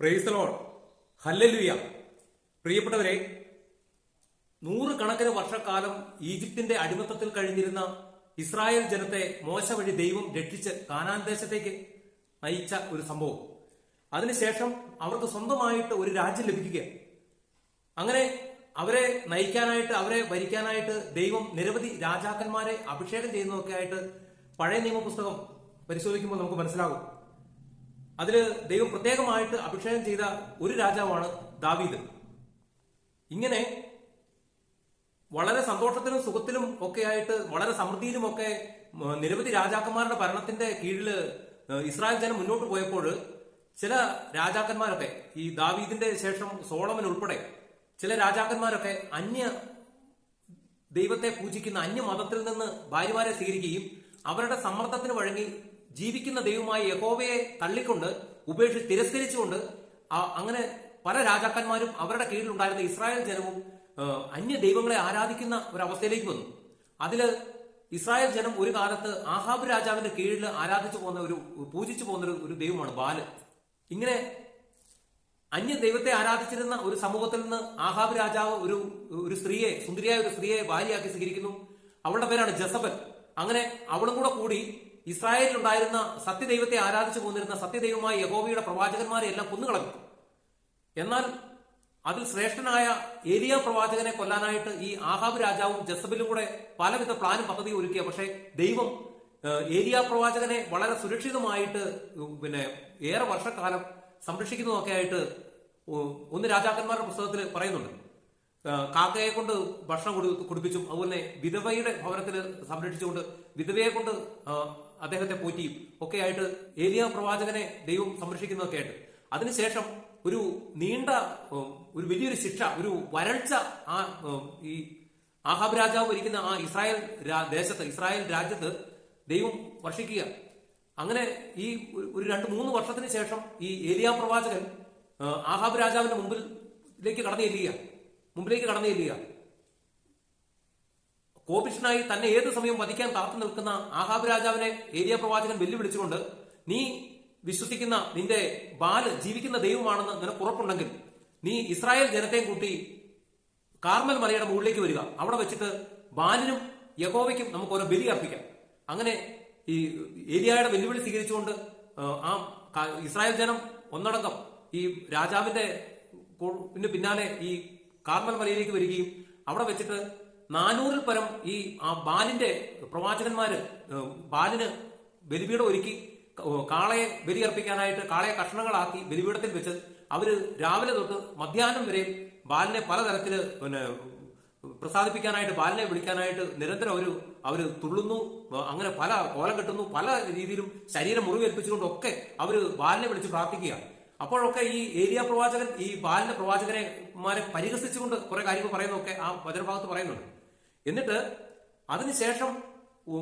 പ്രൈസലോൺ ഹല്ലലുയ പ്രിയപ്പെട്ടവരെ നൂറുകണക്കിന് വർഷക്കാലം ഈജിപ്തിന്റെ അടിമത്തത്തിൽ കഴിഞ്ഞിരുന്ന ഇസ്രായേൽ ജനത്തെ മോശ വഴി ദൈവം രക്ഷിച്ച് കാനാൻ ദേശത്തേക്ക് നയിച്ച ഒരു സംഭവം. അതിനുശേഷം അവർക്ക് സ്വന്തമായിട്ട് ഒരു രാജ്യം ലഭിക്കുക അങ്ങനെ അവരെ നയിക്കാനായിട്ട് അവരെ ഭരിക്കാനായിട്ട് ദൈവം നിരവധി രാജാക്കന്മാരെ അഭിഷേകം ചെയ്യുന്നതൊക്കെ ആയിട്ട് പഴയ നിയമപുസ്തകം പരിശോധിക്കുമ്പോൾ നമുക്ക് മനസ്സിലാകും. അതിൽ ദൈവം പ്രത്യേകമായിട്ട് അഭിഷേകം ചെയ്ത ഒരു രാജാവാണ് ദാവീദ്. ഇങ്ങനെ വളരെ സന്തോഷത്തിലും സുഖത്തിലും ഒക്കെ ആയിട്ട് വളരെ സമൃദ്ധിയിലും ഒക്കെ നിരവധി രാജാക്കന്മാരുടെ ഭരണത്തിന്റെ കീഴിൽ ഇസ്രായേൽ ജനം മുന്നോട്ട് പോയപ്പോൾ ചില രാജാക്കന്മാരൊക്കെ ഈ ദാവീദിന്റെ ശേഷം സോളമൻ ഉൾപ്പെടെ ചില രാജാക്കന്മാരൊക്കെ അന്യ ദൈവത്തെ പൂജിക്കുന്ന അന്യ മതത്തിൽ നിന്ന് ഭാര്യമാരെ സ്വീകരിക്കുകയും അവരുടെ സമ്മർദ്ദത്തിന് വഴങ്ങി ജീവിക്കുന്ന ദൈവമായ യഹോവയെ തള്ളിക്കൊണ്ട് ഉപേക്ഷിച്ച് തിരസ്കരിച്ചുകൊണ്ട് അങ്ങനെ പല രാജാക്കന്മാരും അവരുടെ കീഴിലുണ്ടായിരുന്ന ഇസ്രായേൽ ജനവും അന്യ ദൈവങ്ങളെ ആരാധിക്കുന്ന ഒരവസ്ഥയിലേക്ക് വന്നു. അതിൽ ഇസ്രായേൽ ജനം ഒരു കാലത്ത് ആഹാബ് രാജാവിന്റെ കീഴിൽ ആരാധിച്ചു പോകുന്ന ഒരു പൂജിച്ചു പോകുന്ന ഒരു- ഒരു ദൈവമാണ് ബാൽ. ഇങ്ങനെ അന്യ ദൈവത്തെ ആരാധിച്ചിരുന്ന ഒരു സമൂഹത്തിൽ നിന്ന് ആഹാബ് രാജാവ് ഒരു ഒരു സ്ത്രീയെ സുന്ദരിയായ ഒരു സ്ത്രീയെ ഭാര്യയാക്കി സ്വീകരിക്കുന്നു. അവളുടെ പേരാണ് ജസബൽ. അങ്ങനെ അവളും കൂടെ കൂടി ഇസ്രായേലിൽ ഉണ്ടായിരുന്ന സത്യദൈവത്തെ ആരാധിച്ചു പോന്നിരുന്ന സത്യദൈവമായ യഹോവയുടെ പ്രവാചകന്മാരെ എല്ലാം കൊന്നുകളഞ്ഞു. എന്നാൽ അതിൽ ശ്രേഷ്ഠനായ ഏലിയ പ്രവാചകനെ കൊല്ലാനായിട്ട് ഈ ആഹാബ് രാജാവും ജസബിലും കൂടെ പലവിധ പ്ലാനും പദ്ധതി ഒരുക്കിയ. പക്ഷേ ദൈവം ഏലിയ പ്രവാചകനെ വളരെ സുരക്ഷിതമായിട്ട് പിന്നെ ഏറെ വർഷക്കാലം സംരക്ഷിക്കുന്നതൊക്കെ ആയിട്ട് ഒന്ന് രാജാക്കന്മാരുടെ പുസ്തകത്തിൽ പറയുന്നുണ്ട്. കാക്കയെ കൊണ്ട് ഭക്ഷണം കൊടു കുടിപ്പിച്ചും അതുപോലെ വിധവയുടെ ഭവനത്തിൽ സംരക്ഷിച്ചുകൊണ്ട് വിധവയെ കൊണ്ട് അദ്ദേഹത്തെ പോറ്റിയും ഒക്കെ ആയിട്ട് ഏലിയ പ്രവാചകനെ ദൈവം സംരക്ഷിക്കുന്നതൊക്കെ ആയിട്ട്. അതിനുശേഷം ഒരു നീണ്ട ഒരു വലിയൊരു ശിക്ഷ ഒരു വരൾച്ച ആ ഈ ആഹാബ് രാജാവ് ഭരിക്കുന്ന ആ ഇസ്രായേൽ ദേശത്ത് ഇസ്രായേൽ രാജ്യത്ത് ദൈവം വർഷിക്കുക. അങ്ങനെ ഈ ഒരു രണ്ട് മൂന്ന് വർഷത്തിന് ശേഷം ഈ ഏലിയ പ്രവാചകൻ ആഹാബ് രാജാവിന്റെ മുമ്പിലേക്ക് കടന്നു ചെല്ലുക. മുമ്പിലേക്ക് കടന്നു ചെല്ലുക. കോപിഷ്ണായി തന്നെ ഏത് സമയം വധിക്കാൻ കാത്തു നിൽക്കുന്ന ആഹാബ് രാജാവിനെ ഏരിയ പ്രവാചകൻ വെല്ലുവിളിച്ചുകൊണ്ട് നീ വിശ്വസിക്കുന്ന നിന്റെ ബാൽ ജീവിക്കുന്ന ദൈവമാണെന്ന് നിനക്ക് ഉറപ്പുണ്ടെങ്കിൽ നീ ഇസ്രായേൽ ജനത്തെയും കൂട്ടി കാർമൽ മലയുടെ മുകളിലേക്ക് വരിക. അവിടെ വെച്ചിട്ട് ബാലിനും യഹോവയ്ക്കും നമുക്ക് ഓരോ ബലി അർപ്പിക്കാം. അങ്ങനെ ഈ ഏലിയായുടെ വെല്ലുവിളി സ്വീകരിച്ചുകൊണ്ട് ആ, ഇസ്രായേൽ ജനം ഒന്നടങ്കം ഈ രാജാവിന്റെ പിന്നാലെ ഈ കാർമൽ മലയിലേക്ക് വരികയും അവിടെ വെച്ചിട്ട് നാനൂറിൽ പരം ഈ ആ ബാലിന്റെ പ്രവാചകന്മാര് ബാലിന് ബലിപീഠം ഒരുക്കി കാളയെ ബലിയർപ്പിക്കാനായിട്ട് കാളയെ കഷ്ണങ്ങളാക്കി ബലിപീഠത്തിൽ വെച്ച് അവർ രാവിലെ തൊട്ട് മധ്യാഹ്നം വരെ ബാലിനെ പലതരത്തിൽ പിന്നെ പ്രസാദിപ്പിക്കാനായിട്ട് ബാലിനെ വിളിക്കാനായിട്ട് നിരന്തരം അവർ അവർ തുള്ളുന്നു അങ്ങനെ പല കോലം കെട്ടുന്നു പല രീതിയിലും ശരീരം മുറിവേൽപ്പിച്ചുകൊണ്ടൊക്കെ അവർ ബാലിനെ വിളിച്ച് പ്രാർത്ഥിക്കുക. അപ്പോഴൊക്കെ ഈ ഏരിയ പ്രവാചകൻ ഈ ബാലിന്റെ പ്രവാചകനെമാരെ പരിഹസിച്ചുകൊണ്ട് കുറെ കാര്യങ്ങൾ പറയുന്നതൊക്കെ ആ വചനഭാഗത്ത് പറയുന്നുണ്ട്. എന്നിട്ട് അതിനുശേഷം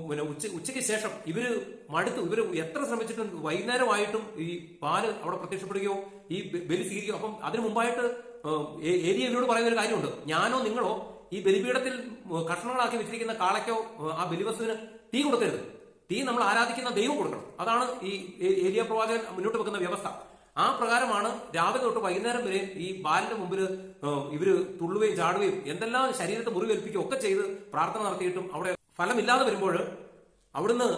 പിന്നെ ഉച്ച ഉച്ചയ്ക്ക് ശേഷം ഇവർ മടുത്തു. ഇവർ എത്ര ശ്രമിച്ചിട്ടും വൈകുന്നേരമായിട്ടും ഈ പാൽ അവിടെ പ്രത്യക്ഷപ്പെടുകയോ ഈ ബലി സ്വീകരിക്കുകയോ. അപ്പം അതിനു മുമ്പായിട്ട് ഏഹ്, ഏ- ഇവരോട് പറയുന്ന ഒരു കാര്യമുണ്ട്. ഞാനോ നിങ്ങളോ ഈ ബലിപീഠത്തിൽ കഷ്ണങ്ങളാക്കി വെച്ചിരിക്കുന്ന കാളയ്ക്കോ ആ ബലിവസ്തുവിന് തീ കൊടുക്കരുത്. തീ നമ്മൾ ആരാധിക്കുന്ന ദൈവം കൊടുക്കണം. അതാണ് ഈ ഏരിയ പ്രവാചകൻ മുന്നോട്ട് വെക്കുന്ന വ്യവസ്ഥ. ആ പ്രകാരമാണ് രാവിലെ തൊട്ട് വൈകുന്നേരം വരെ ഈ ബാലിന്റെ മുമ്പിൽ ഇവർ തുള്ളുകയും ചാടുകയും എന്തെല്ലാം ശരീരത്തെ മുറിവേൽപ്പിക്കുകയും ഒക്കെ ചെയ്ത് പ്രാർത്ഥന നടത്തിയിട്ടും അവിടെ ഫലമില്ലാതെ വരുമ്പോൾ അവിടുന്ന്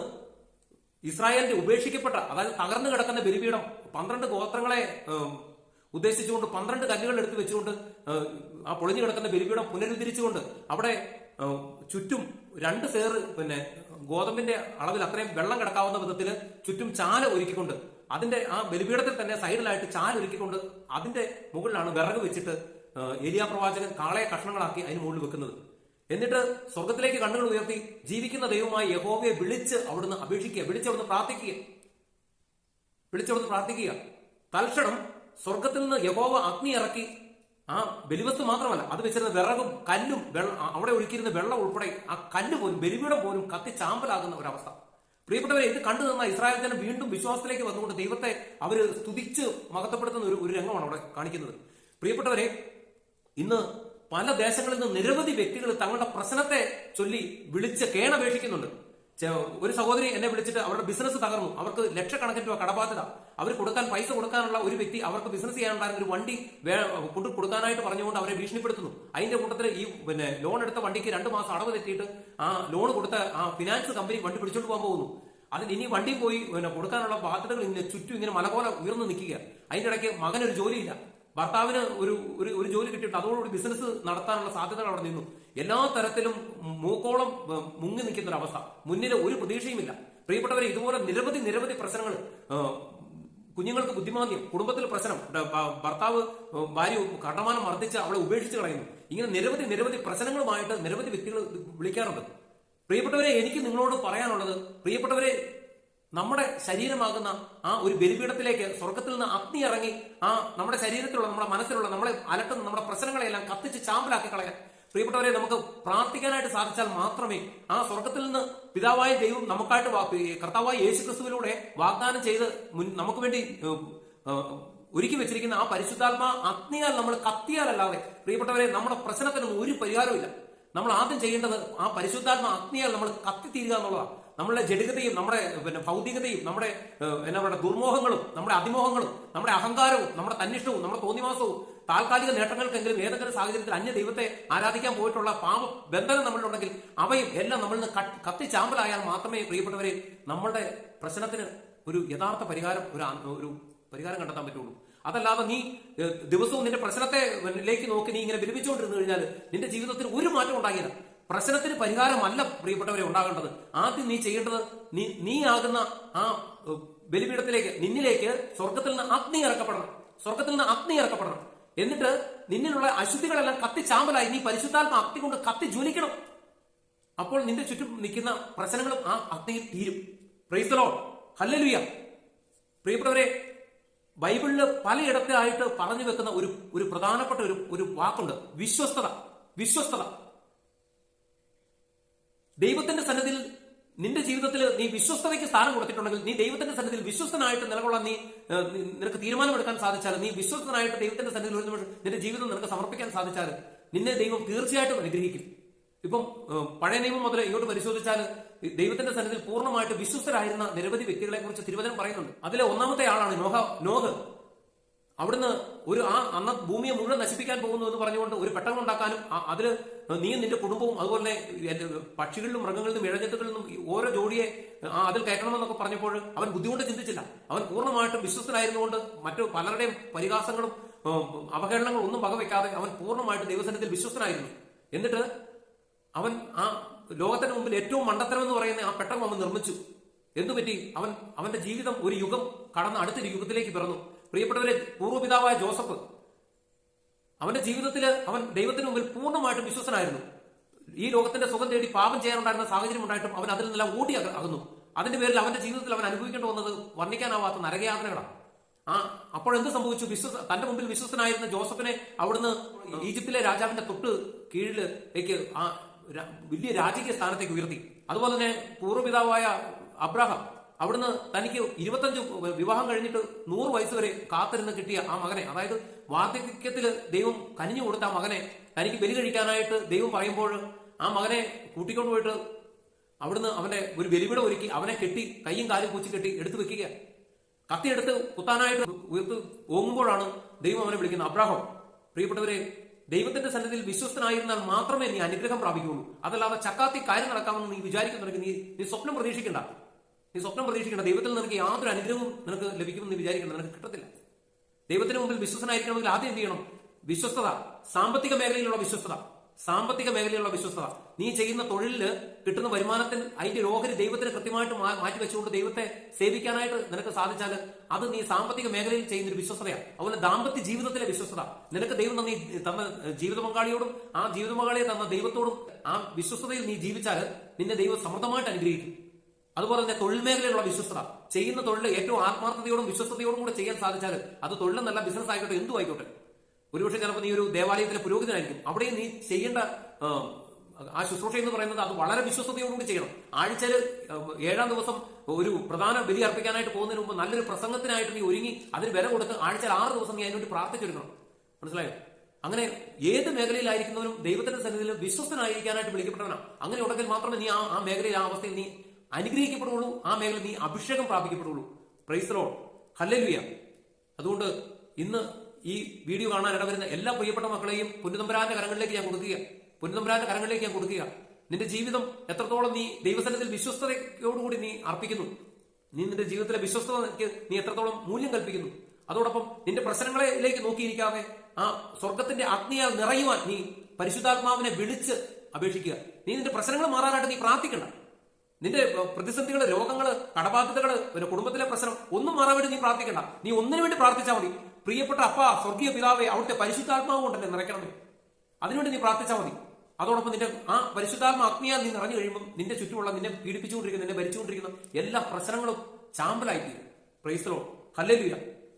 ഇസ്രായേലിന്റെ ഉപേക്ഷിക്കപ്പെട്ട അതായത് തകർന്നു കിടക്കുന്ന ബലിപീഠം പന്ത്രണ്ട് ഗോത്രങ്ങളെ ഉദ്ദേശിച്ചുകൊണ്ട് പന്ത്രണ്ട് കല്ലുകൾ എടുത്തു വെച്ചുകൊണ്ട് ആ പൊളിഞ്ഞു കിടക്കുന്ന ബലിപീഠം പുനരുദ്ധരിച്ചുകൊണ്ട് അവിടെ ചുറ്റും രണ്ട് സേർ പിന്നെ ഗോതമ്പിന്റെ അളവിൽ അത്രയും വെള്ളം കിടക്കാവുന്ന വിധത്തിൽ ചുറ്റും ചാല ഒരുക്കിക്കൊണ്ട് അതിന്റെ ആ ബലിപീഠത്തിൽ തന്നെ സൈഡിലായിട്ട് ചാൽ ഒരുക്കിക്കൊണ്ട് അതിന്റെ മുകളിലാണ് വിറക് വെച്ചിട്ട് ഏലിയ പ്രവാചകൻ കാളയെ കഷ്ണങ്ങളാക്കി അതിന് മുകളിൽ വെക്കുന്നത്. എന്നിട്ട് സ്വർഗത്തിലേക്ക് കണ്ണുകൾ ഉയർത്തി ജീവിക്കുന്ന ദൈവമായി യഹോവയെ വിളിച്ച് അവിടുന്ന് അപേക്ഷിക്കുക വിളിച്ചവിടുന്ന് പ്രാർത്ഥിക്കുക. വിളിച്ചവിടുന്ന് പ്രാർത്ഥിക്കുക. തൽക്ഷണം സ്വർഗത്തിൽ നിന്ന് യഹോവ അഗ്നി ഇറക്കി ആ ബലിവസ്തു മാത്രമല്ല അത് വെച്ചിരുന്ന വിറകും കല്ലും അവിടെ ഒഴുക്കിയിരുന്ന വെള്ളം ഉൾപ്പെടെ ആ കല്ല് പോലും ബലിപീഠം പോലും കത്തി ചാമ്പലാകുന്ന ഒരവസ്ഥ. പ്രിയപ്പെട്ടവരെ ഇത് കണ്ടു നിന്ന ഇസ്രായേൽ ജനം വീണ്ടും വിശ്വാസത്തിലേക്ക് വന്നുകൊണ്ട് ദൈവത്തെ അവർ സ്തുതിച്ച് മഹത്വപ്പെടുത്തുന്ന ഒരു ഒരു രംഗമാണ് അവിടെ കാണിക്കുന്നത്. പ്രിയപ്പെട്ടവരെ ഇന്ന് പല ദേശങ്ങളിൽ നിന്ന് നിരവധി വ്യക്തികൾ തങ്ങളുടെ പ്രശ്നത്തെ ചൊല്ലി വിളിച്ച് കേണപേക്ഷിക്കുന്നുണ്ട്. ഒരു സഹോദരി എന്നെ വിളിച്ചിട്ട് അവരുടെ ബിസിനസ് തകർന്നു. അവർക്ക് ലക്ഷക്കണക്കിന് രൂപ കടബാധ്യത. അവർ കൊടുക്കാൻ പൈസ കൊടുക്കാനുള്ള ഒരു വ്യക്തി അവർക്ക് ബിസിനസ് ചെയ്യാനുണ്ടായിരുന്ന ഒരു വണ്ടി കൊണ്ടു കൊടുക്കാനായിട്ട് പറഞ്ഞുകൊണ്ട് അവരെ ഭീഷണിപ്പെടുത്തുന്നു. അതിന്റെ കൂട്ടത്തിൽ ഈ പിന്നെ ലോൺ എടുത്ത വണ്ടിക്ക് രണ്ട് മാസം അടവ് തെറ്റിയിട്ട് ആ ലോൺ കൊടുത്ത ആ ഫിനാൻസ് കമ്പനി വണ്ടി പിടിച്ചോണ്ട് പോകാൻ പോകുന്നു. അതിന് ഇനി വണ്ടി പോയി പിന്നെ കൊടുക്കാനുള്ള ബാധ്യതകൾ ഇങ്ങനെ ചുറ്റും ഇങ്ങനെ മല പോലെ ഉയർന്നു നിൽക്കുക അതിന്റെ ഇടയ്ക്ക് മകനൊരു ജോലിയില്ല. ഭർത്താവിന് ഒരു ഒരു ഒരു ജോലി കിട്ടിയിട്ട് അതോടുകൂടി ബിസിനസ് നടത്താനുള്ള സാധ്യതകൾ അവിടെ നിന്നു. എല്ലാ തരത്തിലും മൂക്കോളം മുങ്ങി നിൽക്കുന്ന ഒരു അവസ്ഥ. മുന്നിൽ ഒരു പ്രതീക്ഷയുമില്ല. പ്രിയപ്പെട്ടവരെ ഇതുപോലെ നിരവധി നിരവധി പ്രശ്നങ്ങൾ കുഞ്ഞുങ്ങൾക്ക് ബുദ്ധിമാന്ദ്യം കുടുംബത്തിൽ പ്രശ്നം ഭർത്താവ് ഭാര്യ കടമാനം മർദ്ദിച്ച് അവളെ ഉപേക്ഷിച്ച് കളയുന്നു. ഇങ്ങനെ നിരവധി നിരവധി പ്രശ്നങ്ങളുമായിട്ട് നിരവധി വ്യക്തികൾ വിളിക്കാറുണ്ട്. പ്രിയപ്പെട്ടവരെ എനിക്ക് നിങ്ങളോട് പറയാനുള്ളത് പ്രിയപ്പെട്ടവരെ നമ്മുടെ ശരീരമാകുന്ന ആ ഒരു ബലിപീഠത്തിലേക്ക് സ്വർഗത്തിൽ നിന്ന് അഗ്നി ഇറങ്ങി ആ നമ്മുടെ ശരീരത്തിലുള്ള നമ്മുടെ മനസ്സിലുള്ള നമ്മളെ അലട്ടുന്ന നമ്മുടെ പ്രശ്നങ്ങളെല്ലാം കത്തിച്ച് ചാമ്പലാക്കി കളയാൻ. പ്രിയപ്പെട്ടവരെ നമുക്ക് പ്രാർത്ഥിക്കാനായിട്ട് സാധിച്ചാൽ മാത്രമേ ആ സ്വർഗത്തിൽ നിന്ന് പിതാവായ ദൈവം നമുക്കായിട്ട് കർത്താവായ യേശു ക്രിസ്തുവിലൂടെ വാഗ്ദാനം ചെയ്ത് നമുക്ക് വേണ്ടി ഒരുക്കി വെച്ചിരിക്കുന്ന ആ പരിശുദ്ധാത്മാ അഗ്നിയാൽ നമ്മൾ കത്തിയാലല്ലാതെ പ്രിയപ്പെട്ടവരെ നമ്മുടെ പ്രശ്നത്തിനൊന്നും ഒരു പരിഹാരവും നമ്മൾ ആദ്യം ചെയ്യേണ്ടത് ആ പരിശുദ്ധാത്മ അഗ്നിയാൽ നമ്മൾ കത്തിത്തീരുക എന്നുള്ളതാണ്. നമ്മളുടെ ജഡികതയും നമ്മുടെ പിന്നെ ഭൗതികതയും നമ്മുടെ എന്നാ പറയുക ദുർമോഹങ്ങളും നമ്മുടെ അതിമോഹങ്ങളും നമ്മുടെ അഹങ്കാരവും നമ്മുടെ തന്നിഷ്ടവും നമ്മുടെ തോന്നിവാസവും താൽക്കാലിക നേട്ടങ്ങൾക്കെങ്കിലും ഏതെങ്കിലും സാഹചര്യത്തിൽ അന്യ ദൈവത്തെ ആരാധിക്കാൻ പോയിട്ടുള്ള പാപ ബന്ധനം നമ്മളിലുണ്ടെങ്കിൽ അവയും എല്ലാം നമ്മളിൽ നിന്ന് കത്തിച്ചാമ്പലായാൽ മാത്രമേ പ്രിയപ്പെട്ടവരെ നമ്മളുടെ പ്രശ്നത്തിന് ഒരു യഥാർത്ഥ പരിഹാരം ഒരു ഒരു പരിഹാരം കണ്ടെത്താൻ പറ്റുള്ളൂ. അതല്ലാതെ നീ ദിവസവും നിന്റെ പ്രശ്നത്തിലേക്ക് നോക്കി നീ ഇങ്ങനെ വിലപിച്ചുകൊണ്ടിരുന്നു കഴിഞ്ഞാൽ നിന്റെ ജീവിതത്തിൽ ഒരു മാറ്റം ഉണ്ടാകില്ല. പ്രശ്നത്തിന് പരിഹാരമല്ല പ്രിയപ്പെട്ടവരെ ഉണ്ടാകേണ്ടത്. ആദ്യം നീ ചെയ്യേണ്ടത് നീ നീ ആകുന്ന ആ ബലിപീഠത്തിലേക്ക് നിന്നിലേക്ക് സ്വർഗത്തിൽ നിന്ന് അഗ്നി ഇറക്കപ്പെടണം. സ്വർഗത്തിൽ നിന്ന് അഗ്നി ഇറക്കപ്പെടണം. എന്നിട്ട് നിന്നിലുള്ള അശുദ്ധികളെല്ലാം കത്തി ചാമ്പലായി. നീ പരിശുദ്ധാത്മ അഗ്നി കൊണ്ട് കത്തി ജ്വലിക്കണം. അപ്പോൾ നിന്റെ ചുറ്റും നിൽക്കുന്ന പ്രശ്നങ്ങളും ആ അഗ്നിയിൽ തീരും. പ്രൈസലോ ഹല്ലലുയ പ്രിയപ്പെട്ടവരെ ബൈബിളിൽ പലയിടത്തായിട്ട് പറഞ്ഞു വെക്കുന്ന ഒരു ഒരു പ്രധാനപ്പെട്ട ഒരു ഒരു വാക്കുണ്ട്. വിശ്വസ്തത. വിശ്വസ്തത. ദൈവത്തിന്റെ സന്നിധിയിൽ നിന്റെ ജീവിതത്തിൽ നീ വിശ്വസ്തതയ്ക്ക് സ്ഥാനം കൊടുത്തിട്ടുണ്ടെങ്കിൽ നീ ദൈവത്തിന്റെ സന്നിധിയിൽ വിശ്വസ്തനായിട്ട് നിലകൊള്ളാൻ നീ നിനക്ക് തീരുമാനമെടുക്കാൻ സാധിച്ചാൽ നീ വിശ്വസ്തനായിട്ട് ദൈവത്തിന്റെ സന്നിധിയിൽ നിന്റെ ജീവിതം നിനക്ക് സമർപ്പിക്കാൻ സാധിച്ചാൽ നിന്നെ ദൈവം തീർച്ചയായിട്ടും അനുഗ്രഹിക്കും. ഇപ്പം പഴയ നിയമം മുതൽ ഇങ്ങോട്ട് പരിശോധിച്ചാൽ ദൈവത്തിന്റെ സന്നിധിയിൽ പൂർണമായിട്ട് വിശ്വസ്തരായിരുന്ന നിരവധി വ്യക്തികളെ കുറിച്ച് തിരുവചനം പറയുന്നുണ്ട്. അതിലെ ഒന്നാമത്തെ ആളാണ് നോഹ നോഹ്. അവിടുന്ന് ഒരു ആ അന്ന ഭൂമിയെ മുഴുവൻ നശിപ്പിക്കാൻ പോകുന്നു എന്ന് പറഞ്ഞുകൊണ്ട് ഒരു പെട്ടകം ഉണ്ടാക്കാനും അതിൽ നീയും നിന്റെ കുടുംബവും അതുപോലെ പക്ഷികളിലും മൃഗങ്ങളിലും ഇഴജന്തുക്കളിൽ നിന്നും ഓരോ ജോഡിയെ അതിൽ കയറ്റണമെന്നൊക്കെ പറഞ്ഞപ്പോൾ അവൻ ബുദ്ധിമുട്ട് ചിന്തിച്ചില്ല. അവൻ പൂർണമായിട്ടും വിശ്വസ്തനായിരുന്നുകൊണ്ട് മറ്റു പലരുടെയും പരിഹാസങ്ങളും അവഹേളനങ്ങളും ഒന്നും വകവെക്കാതെ അവൻ പൂർണമായിട്ട് ദൈവസനത്തിൽ വിശ്വസ്തനായിരുന്നു. എന്നിട്ട് അവൻ ആ ലോകത്തിന് മുമ്പിൽ ഏറ്റവും മണ്ടത്തരം എന്ന് പറയുന്ന ആ പെട്ടകം അവൻ നിർമ്മിച്ചു. എന്തുപറ്റി അവൻ അവന്റെ ജീവിതം ഒരു യുഗം കടന്ന് അടുത്തൊരു യുഗത്തിലേക്ക് പിറന്നു. പ്രിയപ്പെട്ടവരെ പൂർവപിതാവായ ജോസഫ് അവന്റെ ജീവിതത്തിൽ അവൻ ദൈവത്തിന് മുമ്പിൽ പൂർണമായിട്ടും വിശ്വസനായിരുന്നു. ഈ ലോകത്തിന്റെ സുഖം തേടി പാപം ചെയ്യാനുണ്ടായിരുന്ന സാഹചര്യം ഉണ്ടായിട്ടും അവൻ അതിൽ നിന്നെല്ലാം ഓടി അക- അകന്നു. അതിന്റെ പേരിൽ അവന്റെ ജീവിതത്തിൽ അവൻ അനുഭവിക്കേണ്ടി വന്നത് വർണിക്കാനാവാത്ത നരകയാതനകളാണ്. ആ അപ്പോൾ എന്ത് സംഭവിച്ചു? വിശ്വസ തന്റെ മുമ്പിൽ വിശ്വസനായിരുന്ന ജോസഫിനെ അവിടുന്ന് ഈജിപ്തിലെ രാജാവിന്റെ തൊട്ട് കീഴിലേക്ക് ആ വലിയ രാജകീയ സ്ഥാനത്തേക്ക് ഉയർത്തി. അതുപോലെ തന്നെ പൂർവപിതാവായ അബ്രഹാം അവിടുന്ന് തനിക്ക് ഇരുപത്തഞ്ച് വിവാഹം കഴിഞ്ഞിട്ട് നൂറ് വയസ്സ് വരെ കാത്തിരുന്ന് കിട്ടിയ ആ മകനെ അതായത് വാർദ്ധക്യത്തിൽ ദൈവം കനിഞ്ഞു കൊടുത്ത ആ മകനെ തനിക്ക് ബലി കഴിക്കാനായിട്ട് ദൈവം പറയുമ്പോൾ ആ മകനെ കൂട്ടിക്കൊണ്ട് പോയിട്ട് അവിടുന്ന് അവന്റെ ഒരു ബലിപിട ഒരുക്കി അവനെ കെട്ടി കൈയും കാലും പൂച്ചി കെട്ടി എടുത്തു വെക്കുക. കത്തിയെടുത്ത് കുത്താനായിട്ട് ഉയർത്ത് ഓങ്ങുമ്പോഴാണ് ദൈവം അവനെ വിളിക്കുന്നത്. അബ്രാഹം പ്രിയപ്പെട്ടവരെ ദൈവത്തിന്റെ സന്നിധിയിൽ വിശ്വസ്തനായിരുന്നാൽ മാത്രമേ നീ അനുഗ്രഹം പ്രാപിക്കുകയുള്ളൂ. അതല്ലാതെ ചക്കാത്തി കാര്യം നടക്കാമെന്ന് നീ വിചാരിക്കുന്നുണ്ടെങ്കിൽ നീ നീ സ്വപ്നം പ്രതീക്ഷിക്കണ്ട. നീ സ്വപ്നം പ്രതീക്ഷിക്കേണ്ട. ദൈവത്തിൽ നിനക്ക് യാതൊരു അനുഗ്രഹവും നിനക്ക് ലഭിക്കുമെന്ന് നീ വിചാരിക്കണം നിനക്ക് കിട്ടത്തില്ല. ദൈവത്തിന് മുമ്പിൽ വിശ്വസനായിരിക്കണമെങ്കിൽ ആദ്യം എന്ത് ചെയ്യണം? വിശ്വസ്തത. സാമ്പത്തിക മേഖലയിലുള്ള വിശ്വസ്തത. സാമ്പത്തിക മേഖലയിലുള്ള വിശ്വസ്തത. നീ ചെയ്യുന്ന തൊഴിലിൽ കിട്ടുന്ന വരുമാനത്തിൽ അതിന്റെ ഓഹരി ദൈവത്തിന് കൃത്യമായിട്ട് മാറ്റിവെച്ചുകൊണ്ട് മാറ്റി വെച്ചുകൊണ്ട് ദൈവത്തെ സേവിക്കാനായിട്ട് നിനക്ക് സാധിച്ചാൽ അത് നീ സാമ്പത്തിക മേഖലയിൽ ചെയ്യുന്ന ഒരു വിശ്വസ്തയാണ് അതുപോലെ ദാമ്പത്യ ജീവിതത്തിലെ വിശ്വസ്തത. നിനക്ക് ദൈവം തന്ന തന്ന ജീവിത പങ്കാളിയോടും ആ ജീവിത പങ്കാളിയെ തന്ന ദൈവത്തോടും ആ വിശ്വസ്തതയിൽ നീ ജീവിച്ചാൽ നിന്നെ ദൈവം സമൃദ്ധമായിട്ട് അനുഗ്രഹിക്കും. അതുപോലെ തന്നെ തൊഴിൽ മേഖലയിലുള്ള വിശ്വസ്തത. ചെയ്യുന്ന തൊഴിൽ ഏറ്റവും ആത്മാർത്ഥതയോടും വിശ്വസ്തയോടും കൂടെ ചെയ്യാൻ സാധിച്ചാൽ അത് തൊഴിലെന്നല്ല ബിസിനസ് ആയിക്കോട്ടെ എന്തു ആയിക്കോട്ടെ. ഒരുപക്ഷെ ചിലപ്പോൾ നീ ഒരു ദേവാലയത്തിലെ പുരോഹിതനായിരിക്കും. അവിടെയും നീ ചെയ്യേണ്ട ആ, ശുശ്രൂഷ എന്ന് പറയുന്നത് അത് വളരെ വിശ്വസ്തയോടുകൂടി ചെയ്യണം. ആഴ്ചയിൽ ഏഴാം ദിവസം ഒരു പ്രധാന ബലി അർപ്പിക്കാനായിട്ട് പോകുന്നതിന് മുമ്പ് നല്ലൊരു പ്രസംഗത്തിനായിട്ട് നീ ഒരുങ്ങി അതിന് വില കൊടുത്ത് ആഴ്ചയിൽ ആറ് ദിവസം നീ അതിനുവേണ്ടി പ്രാർത്ഥിച്ചെടുക്കണം മനസ്സിലായോ? അങ്ങനെ ഏത് മേഖലയിലായിരിക്കുന്നവരും ദൈവത്തിന്റെ സന്നിധിയിൽ വിശ്വസ്തനായിരിക്കാനായിട്ട് വിളിക്കപ്പെട്ടവനാണ്. അങ്ങനെ ഉണ്ടെങ്കിൽ മാത്രമേ നീ ആ ആ മേഖലയിൽ ആ അവസ്ഥയിൽ നീ അനുഗ്രഹിക്കപ്പെടുള്ളൂ ആ മേഖല നീ അഭിഷേകം പ്രാപിക്കപ്പെടുള്ളൂ. പ്രൈസ്ലോ ഹല്ലലുയ അതുകൊണ്ട് ഇന്ന് ഈ വീഡിയോ കാണാൻ ഇടവരുന്ന എല്ലാ പ്രിയപ്പെട്ട മക്കളെയും പുന്നതമ്പരാന്റെ കരങ്ങളിലേക്ക് ഞാൻ കൊടുക്കുക. പുന്നതമ്പരാന്റെ കരങ്ങളിലേക്ക് ഞാൻ കൊടുക്കുക. നിന്റെ ജീവിതം എത്രത്തോളം നീ ദൈവസനത്തിൽ വിശ്വസ്തതയോടുകൂടി നീ അർപ്പിക്കുന്നു. നീ നിന്റെ ജീവിതത്തിലെ വിശ്വസ്തതയ്ക്ക് നീ എത്രത്തോളം മൂല്യം കൽപ്പിക്കുന്നു. അതോടൊപ്പം നിന്റെ പ്രശ്നങ്ങളിലേക്ക് നോക്കിയിരിക്കാതെ ആ സ്വർഗത്തിന്റെ അഗ്നിയാൽ നിറയുവാൻ നീ പരിശുദ്ധാത്മാവിനെ വിളിച്ച് അപേക്ഷിക്കുക. നീ നിന്റെ പ്രശ്നങ്ങൾ മാറാനായിട്ട് നീ പ്രാർത്ഥിക്കണ്ട. നിന്റെ പ്രതിസന്ധികൾ രോഗങ്ങൾ കടബാധ്യതകൾ പിന്നെ കുടുംബത്തിലെ പ്രശ്നം ഒന്നും മാറാൻ വേണ്ടി നീ പ്രാർത്ഥിക്കണ്ട. നീ ഒന്നിനു വേണ്ടി പ്രാർത്ഥിച്ചാൽ മതി. പ്രിയപ്പെട്ട അപ്പ സ്വർഗീയ പിതാവെ അവിടുത്തെ പരിശുദ്ധാത്മാവ് കൊണ്ട് എന്നെ നിറയ്ക്കണമേ അതിനുവേണ്ടി നീ പ്രാർത്ഥിച്ചാൽ മതി. അതോടൊപ്പം നിന്റെ ആ പരിശുദ്ധാത്മ ആത്മീയ നീ നിറഞ്ഞു കഴിയുമ്പോൾ നിന്റെ ചുറ്റുമുള്ള നിന്നെ പീഡിപ്പിച്ചുകൊണ്ടിരിക്കുന്ന നിന്നെ ഭരിച്ചുകൊണ്ടിരിക്കുന്ന എല്ലാ പ്രശ്നങ്ങളും ചാമ്പലായി തീരും പ്രൈസ്തലോ ഹല്ലേലൂയ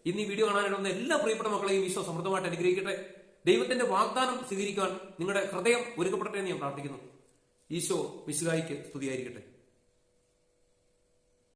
ഇന്ന് ഈ വീഡിയോ കാണാനുള്ള എല്ലാ പ്രിയപ്പെട്ട മക്കളെയും ഈശോ സമൃദ്ധമായിട്ട് അനുഗ്രഹിക്കട്ടെ. ദൈവത്തിന്റെ വാഗ്ദാനം സ്വീകരിക്കാൻ നിങ്ങളുടെ ഹൃദയം ഒരുക്കപ്പെടട്ടെ എന്ന് ഞാൻ പ്രാർത്ഥിക്കുന്നു. ഈശോ വിശുകായിക്ക് സ്തുതിയായിരിക്കട്ടെ.